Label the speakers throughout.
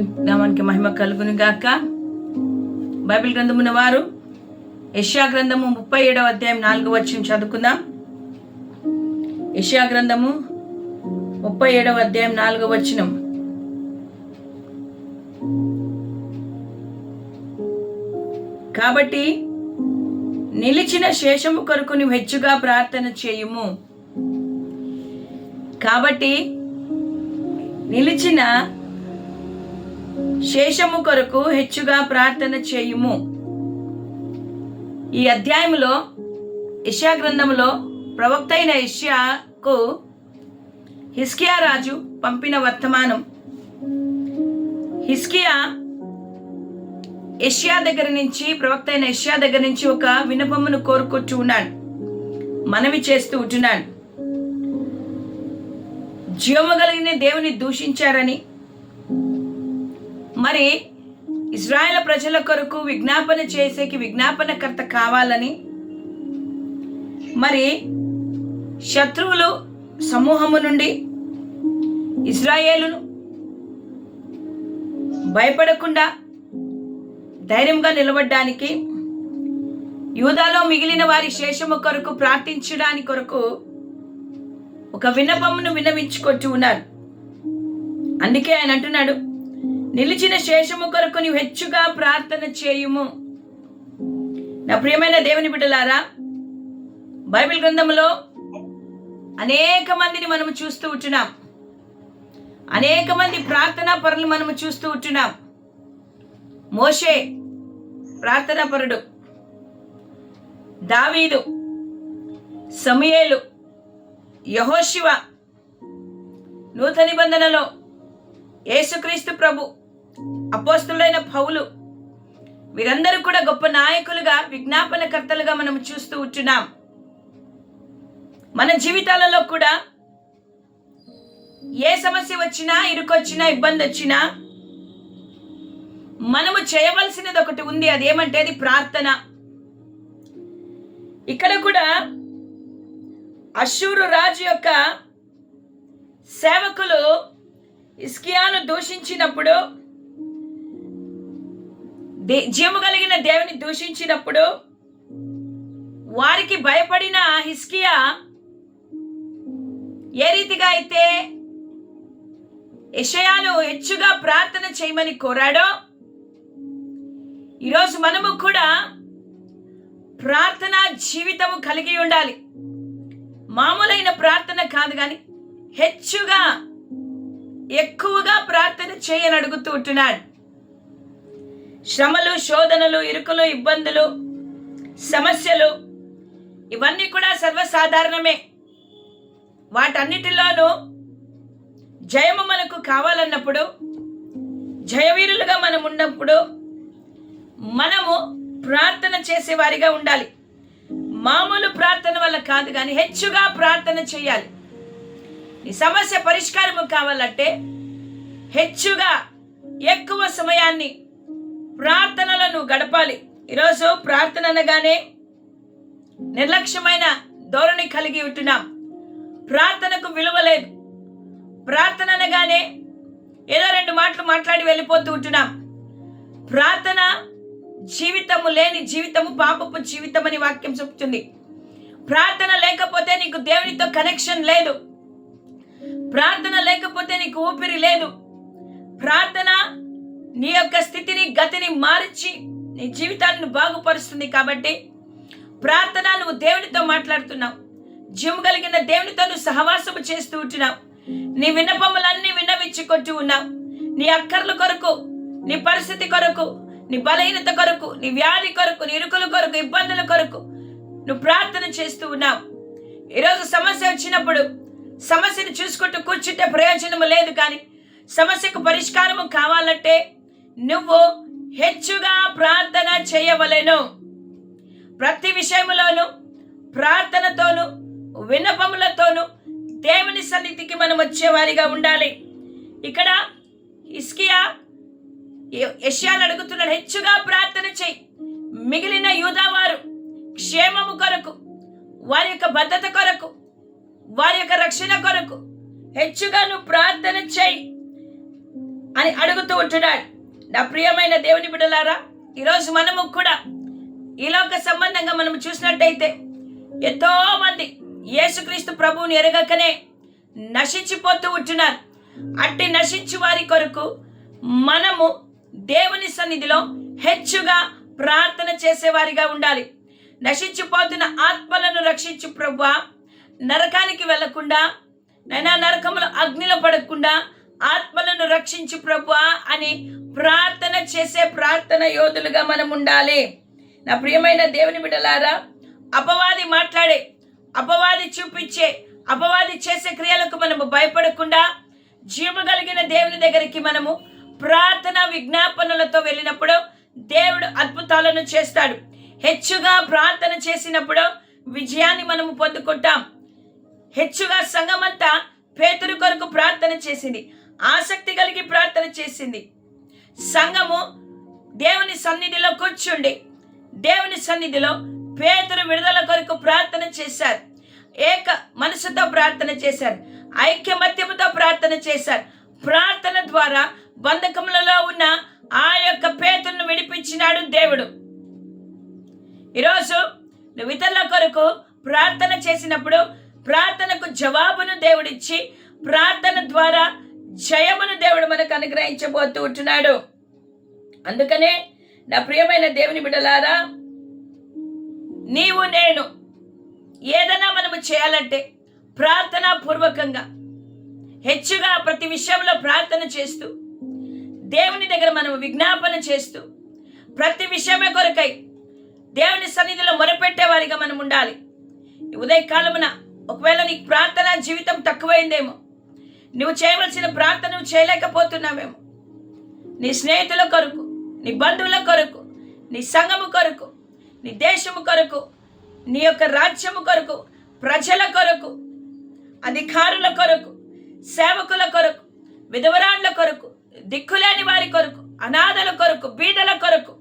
Speaker 1: నామానికి మహిమ కలుగును గాక. బైబిల్ గ్రంథమున్న వారు యష్యా గ్రంథము ముప్పై ఏడవ అధ్యాయం నాలుగు వచ్చిన చదువుకుందాం. యష్యా గ్రంథము ముప్పై ఏడవ అధ్యాయం నాలుగు వచనం. కాబట్టి నిలిచిన శేషము కొరకు నువ్వు హెచ్చుగా ప్రార్థన చేయుము. కాబట్టి నిలిచిన శేషము కొరకు హెచ్చుగా ప్రార్థన చేయుము. ఈ అధ్యాయములో ఇషా గ్రంథములో ప్రవక్త అయిన ఇషియాకు హిస్కియా రాజు పంపిన వర్తమానం. హిస్కియా ఏషియా దగ్గర నుంచి ప్రవక్త అయిన యష్యా దగ్గర నుంచి ఒక వినపమును కోరుకొచ్చు ఉన్నాడు. మనవి చేస్తూ ఉంటున్నాడు. జీవము కలిగిన దేవుని దూషించారని మరి ఇజ్రాయెల్ ప్రజల కొరకు విజ్ఞాపన చేసేకి విజ్ఞాపనకర్త కావాలని మరి శత్రువులు సమూహము నుండి ఇజ్రాయేలును భయపడకుండా ధైర్యంగా నిలబడడానికి యూదాలో మిగిలిన వారి శేషము కొరకు ప్రార్థించడానికి కొరకు ఒక విన్నపమును విన్నవించుకొచ్చి ఉన్నారు. అందుకే ఆయన అంటున్నాడు నిలిచిన శేషము కొరకు నీవు హెచ్చుగా ప్రార్థన చేయుము. నా ప్రియమైన దేవుని బిడ్డలారా బైబిల్ గ్రంథంలో అనేక మందిని మనము చూస్తూ ఉంటున్నాం. అనేక మంది ప్రార్థనా పరులు మనము చూస్తూ ఉంటున్నాం. మోషే ప్రార్థనా పరుడు దావీదు సమయేలు యహోశివ నూతన నిబంధనలో యేసుక్రీస్తు ప్రభు అపోస్తులైన పౌలు వీరందరూ కూడా గొప్ప నాయకులుగా విజ్ఞాపనకర్తలుగా మనం చూస్తూ ఉంటున్నాం. మన జీవితాలలో కూడా ఏ సమస్య వచ్చినా ఇరుకొచ్చినా ఇబ్బంది వచ్చినా మనము చేయవలసినది ఒకటి ఉంది. అదేమంటే అది ప్రార్థన. ఇక్కడ కూడా అశూరు రాజు యొక్క సేవకులు ఇస్కియాను దూషించినప్పుడు దే జీవము కలిగిన దేవుని దూషించినప్పుడు వారికి భయపడిన హిస్కియా ఏ రీతిగా అయితే యషయాను హెచ్చుగా ప్రార్థన చేయమని కోరాడో ఈరోజు మనము కూడా ప్రార్థన జీవితము కలిగి ఉండాలి. మామూలైన ప్రార్థన కాదు కానీ హెచ్చుగా ఎక్కువగా ప్రార్థన చేయని అడుగుతూ ఉంటున్నాడు. శ్రమలు శోధనలు ఇరుకులు ఇబ్బందులు సమస్యలు ఇవన్నీ కూడా సర్వసాధారణమే. వాటన్నిటిలోనూ జయము మనకు కావాలన్నప్పుడు జయవీరులుగా మనం ఉన్నప్పుడు మనము ప్రార్థన చేసేవారిగా ఉండాలి. మామూలు ప్రార్థన వల్ల కాదు కానీ హెచ్చుగా ప్రార్థన చేయాలి. నీ సమస్య పరిష్కారము కావాలంటే హెచ్చుగా ఎక్కువ సమయాన్ని ప్రార్థనలను గడపాలి. ఈరోజు ప్రార్థన అనగానే నిర్లక్ష్యమైన ధోరణి కలిగి ఉంటున్నాం. ప్రార్థనకు విలువ లేదు. ప్రార్థన అనగానే ఏదో రెండు మాటలు మాట్లాడి వెళ్ళిపోతూ ఉంటున్నాం. ప్రార్థన జీవితము లేని జీవితము పాపపు జీవితం అని వాక్యం చెప్తుంది. ప్రార్థన లేకపోతే నీకు దేవునితో కనెక్షన్ లేదు. ప్రార్థన లేకపోతే నీకు ఊపిరి లేదు. ప్రార్థన నీ యొక్క స్థితిని గతిని మార్చి నీ జీవితాన్ని బాగుపరుస్తుంది కాబట్టి ప్రార్థన నువ్వు దేవునితో మాట్లాడుతున్నావు. జిమ్ కలిగిన దేవునితో నువ్వు సహవాసము చేస్తూ ఉంటున్నావు. నీ విన్నపములన్నీ విన్నవించుకుంటూ ఉన్నావు. నీ అక్కర్ల కొరకు నీ పరిస్థితి కొరకు నీ బలహీనత కొరకు నీ వ్యాధి కొరకు నీ ఇరుకుల కొరకు ఇబ్బందుల కొరకు నువ్వు ప్రార్థన చేస్తూ ఉన్నావు. ఈరోజు సమస్య వచ్చినప్పుడు సమస్యను చూసుకుంటూ కూర్చుంటే ప్రయోజనము లేదు కానీ సమస్యకు పరిష్కారము కావాలంటే నువ్వు హెచ్చుగా ప్రార్థన చేయవలెను. ప్రతి విషయములోను ప్రార్థనతోను విన్నపములతోను దేవుని సన్నిధికి మనం వచ్చేవారిగా ఉండాలి. ఇక్కడ ఇస్కియా యష్యాను అడుగుతున్నాడు హెచ్చుగా ప్రార్థన చేయి. మిగిలిన యూదావారు క్షేమము కొరకు వారి యొక్క భద్రత కొరకు వారి యొక్క రక్షణ కొరకు హెచ్చుగా నువ్వు ప్రార్థన చేయి అని అడుగుతూ ఉంటున్నాడు. నా ప్రియమైన దేవుని బిడ్డలారా ఈరోజు మనము కూడా ఈలోక సంబంధంగా మనం చూసినట్టయితే ఎంతో మంది యేసుక్రీస్తు ప్రభువుని ఎరగకనే నశించిపోతూ ఉంటున్నారు. అట్టి నశించి వారి కొరకు మనము దేవుని సన్నిధిలో హెచ్చుగా ప్రార్థన చేసేవారిగా ఉండాలి. నశించిపోతున్న ఆత్మలను రక్షించు ప్రభు నరకానికి వెళ్ళకుండా నైనా నరకములు అగ్నిలో పడకుండా ఆత్మలను రక్షించు ప్రభు అని ప్రార్థన చేసే ప్రార్థన యోధులుగా మనం ఉండాలి. నా ప్రియమైన దేవుని బిడ్డలారా అపవాది మాట్లాడే అపవాది చూపించే అపవాది చేసే క్రియలకు మనము భయపడకుండా జీవము కలిగిన దేవుని దగ్గరికి మనము ప్రార్థన విజ్ఞాపనలతో వెళ్ళినప్పుడు దేవుడు అద్భుతాలను చేస్తాడు. హెచ్చుగా ప్రార్థన చేసినప్పుడు విజయాన్ని మనము పొందుకుంటాం. హెచ్చుగా సంఘమంతా పేతురు కొరకు ప్రార్థన చేసింది. ఆసక్తి కలిగి ప్రార్థన చేసింది. సంఘము దేవుని సన్నిధిలో కూర్చుండి దేవుని సన్నిధిలో పేదరు విడుదల కొరకు ప్రార్థన చేశారు. ఏక మనసుతో ప్రార్థన చేశారు. ఐక్యమత్యముతో ప్రార్థన చేశారు. ప్రార్థన ద్వారా బంధకములలో ఉన్న ఆ యొక్క పేతులను విడిపించినాడు దేవుడు. ఈరోజు నువ్వు ఇతరుల కొరకు ప్రార్థన చేసినప్పుడు ప్రార్థనకు జవాబును దేవుడిచ్చి ప్రార్థన ద్వారా జయమును దేవుడు మనకు అనుగ్రహించబోతూ ఉంటున్నాడు. అందుకనే నా ప్రియమైన దేవుని బిడ్డలారా నీవు నేను ఏదైనా మనము చేయాలంటే ప్రార్థనా పూర్వకంగా హెచ్చుగా ప్రతి విషయంలో ప్రార్థన చేస్తూ దేవుని దగ్గర మనం విజ్ఞాపన చేస్తూ ప్రతి విషయమే కొరకై దేవుని సన్నిధిలో మొరపెట్టే వారిగా మనం ఉండాలి. ఉదయకాలమున ఒకవేళ నీకు ప్రార్థన జీవితం తక్కువైందేమో నువ్వు చేయవలసిన ప్రార్థన నువ్వు చేయలేకపోతున్నావేమో. నీ స్నేహితుల కొరకు నీ బంధువుల కొరకు నీ సంఘము కొరకు నీ దేశము కొరకు నీ యొక్క రాజ్యము కొరకు ప్రజల కొరకు అధికారుల కొరకు సేవకుల కొరకు విధవరాండ్ల కొరకు దిక్కులేని వారి కొరకు అనాథల కొరకు బీదల కొరకు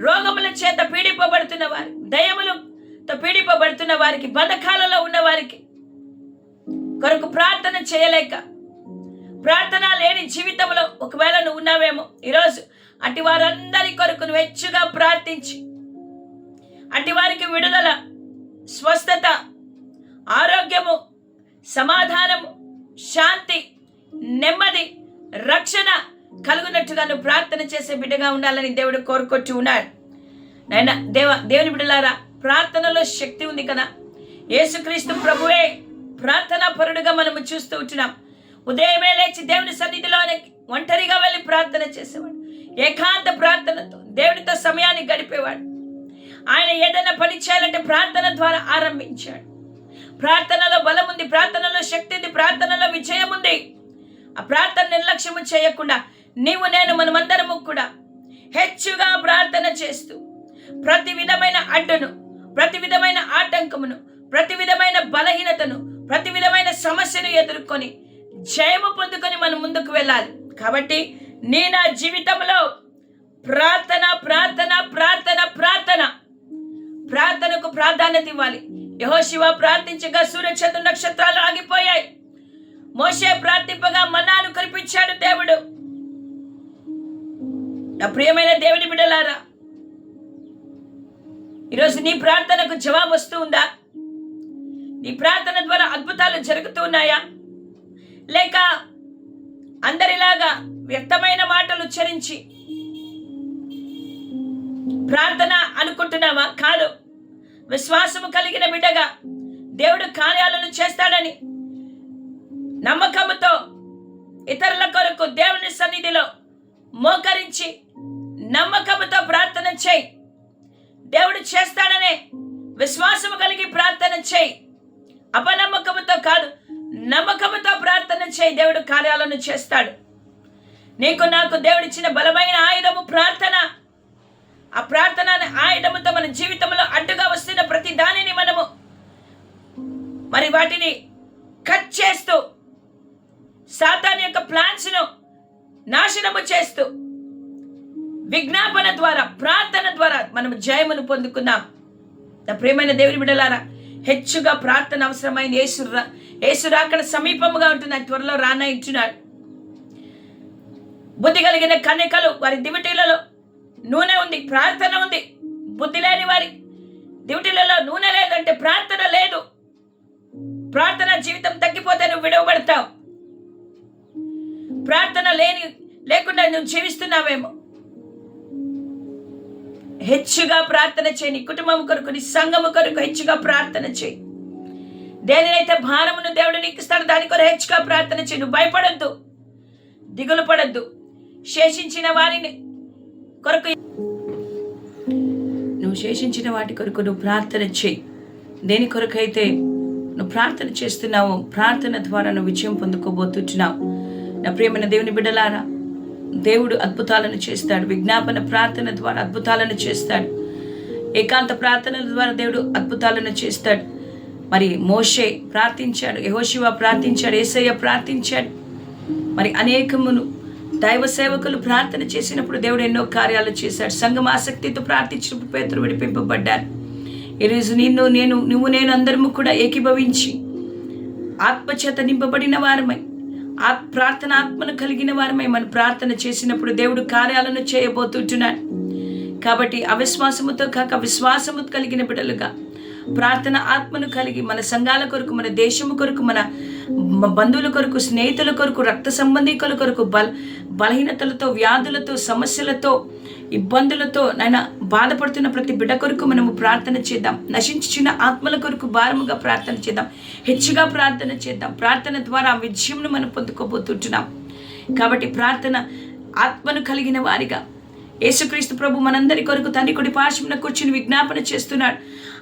Speaker 1: రోగముల చేత పీడింపబడుతున్న వారి దయములతో పీడింపబడుతున్న వారికి బంధకాలలో ఉన్న వారికి కొరకు ప్రార్థన చేయలేక ప్రార్థన లేని జీవితంలో ఒకవేళ నువ్వు ఉన్నావేమో ఈరోజు అటు వారందరి కొరకు నువ్వు హెచ్చుగా ప్రార్థించి అటు వారికి విడుదల స్వస్థత ఆరోగ్యము సమాధానము శాంతి నెమ్మది రక్షణ కలుగునట్టుగా నువ్వు ప్రార్థన చేసే బిడ్డగా ఉండాలని దేవుడు కోరుకొచ్చి ఉన్నాడు నాయన దేవ దేవుని బిడ్డలారా ప్రార్థనలో శక్తి ఉంది కదా. యేసుక్రీస్తు ప్రభువే ప్రార్థనా పరుడుగా మనము చూస్తూ ఉంటున్నాం. ఉదయమే లేచి దేవుని సన్నిధిలో ఒంటరిగా వెళ్ళి ప్రార్థన చేసేవాడు. ఏకాంత ప్రార్థనతో దేవుడితో సమయాన్ని గడిపేవాడు. ఆయన ఏదైనా పని చేయాలంటే ప్రార్థన ద్వారా ఆరంభించాడు. ప్రార్థనలో బలం ఉంది ప్రార్థనలో శక్తి ఉంది ప్రార్థనలో విజయం ఉంది. ఆ ప్రార్థన నిర్లక్ష్యము చేయకుండా నీవు నేను మనమందరము కూడా హెచ్చుగా ప్రార్థన చేస్తూ ప్రతి విధమైన అడ్డును ప్రతి విధమైన ఆటంకమును ప్రతి విధమైన బలహీనతను ప్రతి విధమైన సమస్యను ఎదుర్కొని జయము పొందుకొని మనం ముందుకు వెళ్ళాలి. కాబట్టి నీ నా జీవితంలో ప్రార్థన ప్రార్థన ప్రార్థన ప్రార్థన. ప్రార్థనకు ప్రాధాన్యత ఇవ్వాలి. యహోశివ ప్రార్థించగా సూర్యచంద్ర నక్షత్రాలు ఆగిపోయాయి. మోషే ప్రార్థింపగా మన్నాను కల్పించాడు దేవుడు. నా ప్రియమైన దేవుని బిడలారా ఈరోజు నీ ప్రార్థనకు జవాబు వస్తూ ఉందా? నీ ప్రార్థన ద్వారా అద్భుతాలు జరుగుతూ ఉన్నాయా లేక అందరిలాగా వ్యక్తమైన మాటలు ఉచ్చరించి ప్రార్థన అనుకుంటున్నావా? కాదు. విశ్వాసము కలిగిన బిడ్డగా దేవుడు కార్యాలను చేస్తాడని నమ్మకముతో ఇతరుల కొరకు దేవుని సన్నిధిలో మోకరించి నమ్మకముతో ప్రార్థన చేయి. దేవుడు చేస్తాడనే విశ్వాసము కలిగి ప్రార్థన చేయి. అపనమ్మకముతో కాదు నమ్మకముతో ప్రార్థన చేయి దేవుడు కార్యాలను చేస్తాడు. నీకు నాకు దేవుడిచ్చిన బలమైన ఆయుధము ప్రార్థన. ఆ ప్రార్థన ఆయుధముతో మన జీవితంలో అడ్డుగా వస్తున్న ప్రతి దానిని మనము మరి వాటిని కట్ చేస్తూ సాతాన్ యొక్క ప్లాన్స్ను నాశనము చేస్తూ విజ్ఞాపన ద్వారా ప్రార్థన ద్వారా మనం జయమును పొందుకుందాం. నా ప్రేమైన దేవుని బిడ్డలారా హెచ్చుగా ప్రార్థన అవసరమైంది యేసు రా- యేసు రాకడ సమీపముగా ఉంటుంది త్వరలో రానాయించున్నాడు బుద్ధి కలిగిన కన్యకలు వారి దివిటీలలో నూనె ఉంది ప్రార్థన ఉంది. బుద్ధి లేని వారి దివిటీలలో నూనె లేదంటే ప్రార్థన లేదు. ప్రార్థన జీవితం తగ్గిపోతే నువ్వు విడవబడతావు. ప్రార్థన లేని లేకుండా నువ్వు జీవిస్తున్నావేమో. హెచ్చుగా ప్రార్థన చేయి. నీ కుటుంబం కొరకు నీ సంఘము కొరకు హెచ్చుగా ప్రార్థన చేయి. దేనినైతే భారమును దేవుడు నీకు ఇస్తాడు దాని కొరకు హెచ్చుగా ప్రార్థన చేయి. నువ్వు భయపడద్దు. దిగులు పడద్దు. శేషించిన వారిని కొరకు నువ్వు శేషించిన వాటి కొరకు నువ్వు ప్రార్థన చేయి. దేని కొరకైతే నువ్వు ప్రార్థన చేస్తున్నావు ప్రార్థన ద్వారా నువ్వు విజయం పొందుకోబోతున్నావు. నా ప్రియమైన దేవుని బిడ్డలారా దేవుడు అద్భుతాలను చేస్తాడు. విజ్ఞాపన ప్రార్థన ద్వారా అద్భుతాలను చేస్తాడు. ఏకాంత ప్రార్థనల ద్వారా దేవుడు అద్భుతాలను చేస్తాడు. మరి మోషే ప్రార్థించాడు యహోశివ ప్రార్థించాడు ఏసయ్య ప్రార్థించాడు. మరి అనేకమును దైవ సేవకులు ప్రార్థన చేసినప్పుడు దేవుడు ఎన్నో కార్యాలు చేశాడు. సంఘం ఆసక్తితో ప్రార్థించినప్పుడు పేతురు విడిపింపబడ్డారు. ఈరోజు నిన్ను నేను నువ్వు నేను అందరము కూడా ఏకీభవించి ఆత్మచేత నింపబడిన వారమై ప్రార్థన ఆత్మను కలిగిన వారమై మనం ప్రార్థన చేసినప్పుడు దేవుడు కార్యాలను చేయబోతుంటున్నాడు. కాబట్టి అవిశ్వాసముతో కాక విశ్వాసము కలిగిన బిడ్డలుగా ప్రార్థన ఆత్మను కలిగి మన సంఘాల కొరకు మన దేశము కొరకు మన బంధువుల కొరకు స్నేహితుల కొరకు రక్త సంబంధికుల కొరకు బల బలహీనతలతో వ్యాధులతో సమస్యలతో ఇబ్బందులతో నాయన బాధపడుతున్న ప్రతి బిడ్డ కొరకు మనము ప్రార్థన చేద్దాం. నశించిన ఆత్మల కొరకు భారముగా ప్రార్థన చేద్దాం. హెచ్చుగా ప్రార్థన చేద్దాం. ప్రార్థన ద్వారా ఆ విజయంను మనం పొందుకోబోతుంటున్నాం. కాబట్టి ప్రార్థన ఆత్మను కలిగిన వారిగా. యేసుక్రీస్తు ప్రభు మనందరి కొరకు తండ్రి కుడి పార్శ్వమున కూర్చుని విజ్ఞాపన చేస్తున్నాడు.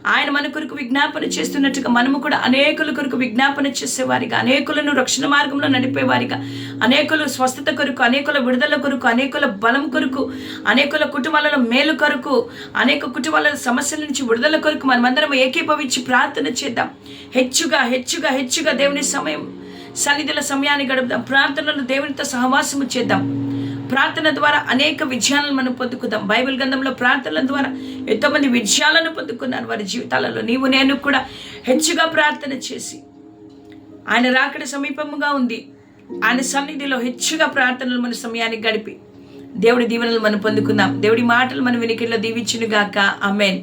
Speaker 1: ఆయన మన కొరకు విజ్ఞాపన చేస్తున్నట్టుగా మనము కూడా అనేకుల కొరకు విజ్ఞాపన చేసేవారిగా అనేకులను రక్షణ మార్గంలో నడిపేవారిగా అనేకులు స్వస్థత కొరకు అనేకుల విడుదల కొరకు అనేకుల బలం కొరకు అనేకుల కుటుంబాలలో మేలు కొరకు అనేక కుటుంబాల సమస్యల నుంచి విడుదల కొరకు మనమందరం ఏకీభవించి ప్రార్థన చేద్దాం. హెచ్చుగా హెచ్చుగా హెచ్చుగా దేవుని సమయం సన్నిధుల సమయాన్ని గడుపుదాం. ప్రార్థనలు దేవునితో సహవాసము చేద్దాం. ప్రార్థన ద్వారా అనేక విజయాలను మనం పొందుకుందాం. బైబిల్ గ్రంథంలో ప్రార్థనల ద్వారా ఎంతోమంది విజయాలను పొందుకున్నారు. వారి జీవితాలలో నీవు నేను కూడా హెచ్చుగా ప్రార్థన చేసి ఆయన రాకడ సమీపముగా ఉంది ఆయన సన్నిధిలో హెచ్చుగా ప్రార్థనలు మన సమయాన్ని గడిపి దేవుడి దీవెనలు మనం పొందుకుందాం. దేవుడి మాటలు మన వెనుకల్లో దీవించునుగాక. అమెన్